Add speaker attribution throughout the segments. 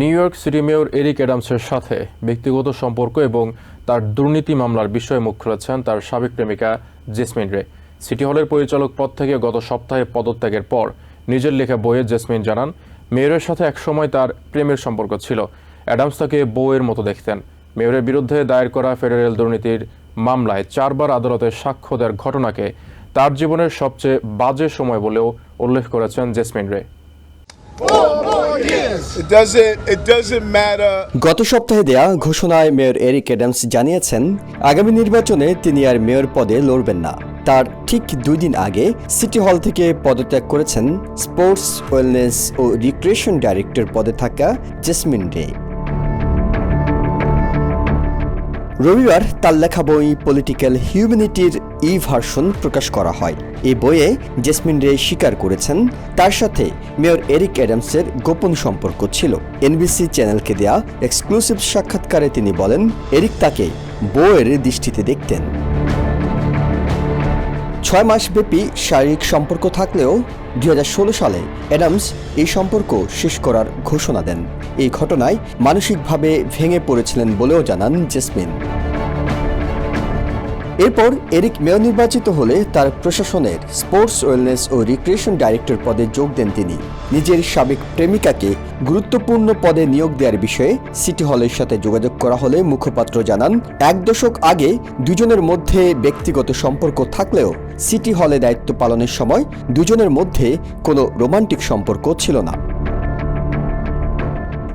Speaker 1: New York City mayor Eric অ্যাডামসের সাথে ব্যক্তিগত সম্পর্ক এবং তার দুর্নীতি মামলার বিষয়ে মুখ খুলেছেন তার সাবেক প্রেমিকা জেসমিন রে। সিটি হলের পরিচালক পদ থেকে গত সপ্তাহে পদত্যাগের পর নিজের লেখা বইয়ে জেসমিন জানান, মেয়রের সাথে একসময় তার প্রেমের সম্পর্ক ছিল। অ্যাডামস তাকে বউয়ের মতো দেখতেন। মেয়রের বিরুদ্ধে দায়ের করা ফেডারেল দুর্নীতির মামলায় চারবার আদালতে সাক্ষ্য দেওয়ার ঘটনাকে তার জীবনের সবচেয়ে বাজে সময় বলেও উল্লেখ করেছেন জেসমিন রে।
Speaker 2: গত সপ্তাহে দেয়া ঘোষণায় মেয়র এরিক অ্যাডামস জানিয়েছেন, আগামী নির্বাচনে তিনি আর মেয়র পদে লড়বেন না। তার ঠিক দুই দিন আগে সিটি হল থেকে পদত্যাগ করেছেন স্পোর্টস, ওয়েলনেস ও রিক্রিয়েশন ডাইরেক্টর পদে থাকা জেসমিন রে। রবিবার তার লেখা বই পলিটিক্যাল হিউম্যানিটির ই ভার্সন প্রকাশ করা হয়। এই বইয়ে জেসমিন রে স্বীকার করেছেন, তার সাথে মেয়র এরিক অ্যাডামসের গোপন সম্পর্ক ছিল। এনবিসি চ্যানেলকে দেয়া এক্সক্লুসিভ সাক্ষাৎকারে তিনি বলেন, এরিক তাকে বইয়ের দৃষ্টিতে দেখতেন। ছয় মাসব্যাপী শারীরিক সম্পর্ক থাকলেও দুই হাজার ষোলো সালে অ্যাডামস এই সম্পর্ক শেষ করার ঘোষণা দেন। এই ঘটনায় মানসিকভাবে ভেঙে পড়েছিলেন বলেও জানান জেসমিন। এরপর এরিক মেয়র নির্বাচিত হলে তার প্রশাসনের স্পোর্টস ওয়েলনেস ও রিক্রিয়েশন ডাইরেক্টর পদে যোগ দেন তিনি। নিজের সাবেক প্রেমিকাকে গুরুত্বপূর্ণ পদে নিয়োগ দেওয়ার বিষয়ে সিটি হলের সাথে যোগাযোগ করা হলে মুখপাত্র জানান, এক দশক আগে দুজনের মধ্যে ব্যক্তিগত সম্পর্ক থাকলেও সিটি হলে দায়িত্ব পালনের সময় দুজনের মধ্যে কোনো রোমান্টিক সম্পর্ক ছিল না।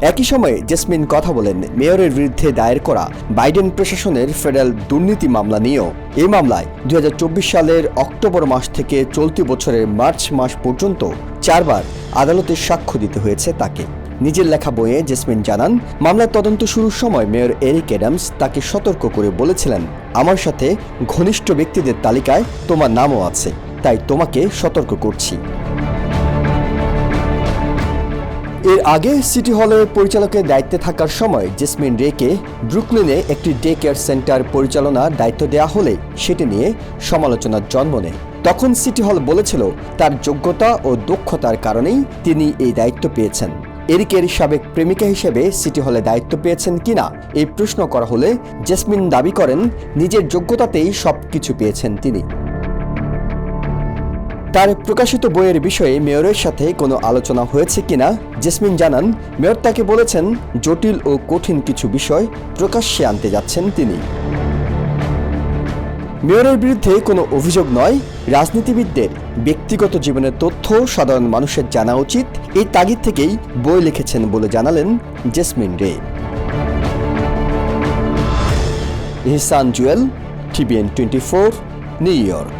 Speaker 2: একই সময়ে জেসমিন কথা বলেন মেয়রের বিরুদ্ধে দায়ের করা বাইডেন প্রশাসনের ফেডারেল দুর্নীতি মামলা নিয়েও। এই মামলায় দুই হাজার চব্বিশ সালের অক্টোবর মাস থেকে চলতি বছরের মার্চ মাস পর্যন্ত চারবার আদালতে সাক্ষ্য দিতে হয়েছে তাকে। নিজের লেখা বইয়ে জেসমিন জানান, মামলার তদন্ত শুরুর সময় মেয়র এরিক অ্যাডামস তাকে সতর্ক করে বলেছিলেন, আমার সাথে ঘনিষ্ঠ ব্যক্তিদের তালিকায় তোমার নামও আছে, তাই তোমাকে সতর্ক করছি। এর আগে সিটি হলের পরিচালকের দায়িত্বে থাকার সময় জেসমিন রেকে ব্রুকলিনে একটি ডে কেয়ার সেন্টার পরিচালনার দায়িত্ব দেওয়া হলে সেটি নিয়ে সমালোচনার জন্ম নেয়। তখন সিটি হল বলেছিল তার যোগ্যতা ও দক্ষতার কারণেই তিনি এই দায়িত্ব পেয়েছেন। এরিকের সাবেক প্রেমিকা হিসেবে সিটি হলে দায়িত্ব পেয়েছেন কিনা এই প্রশ্ন করা হলে জেসমিন দাবি করেন, নিজের যোগ্যতাতেই সবকিছু পেয়েছেন তিনি। তার প্রকাশিত বইয়ের বিষয়ে মেয়রের সাথে কোনো আলোচনা হয়েছে কিনা, জেসমিন জানান, মেয়র তাকে বলেছেন, জটিল ও কঠিন কিছু বিষয় প্রকাশ্যে আনতে যাচ্ছেন তিনি। মেয়রের বিরুদ্ধে কোনো অভিযোগ নয়, রাজনীতিবিদদের ব্যক্তিগত জীবনের তথ্য সাধারণ মানুষের জানা উচিত, এই তাগিদ থেকেই বই লিখেছেন বলে জানালেন Jasmine Ray. Ihsan Jewel, TVN twenty four, New York.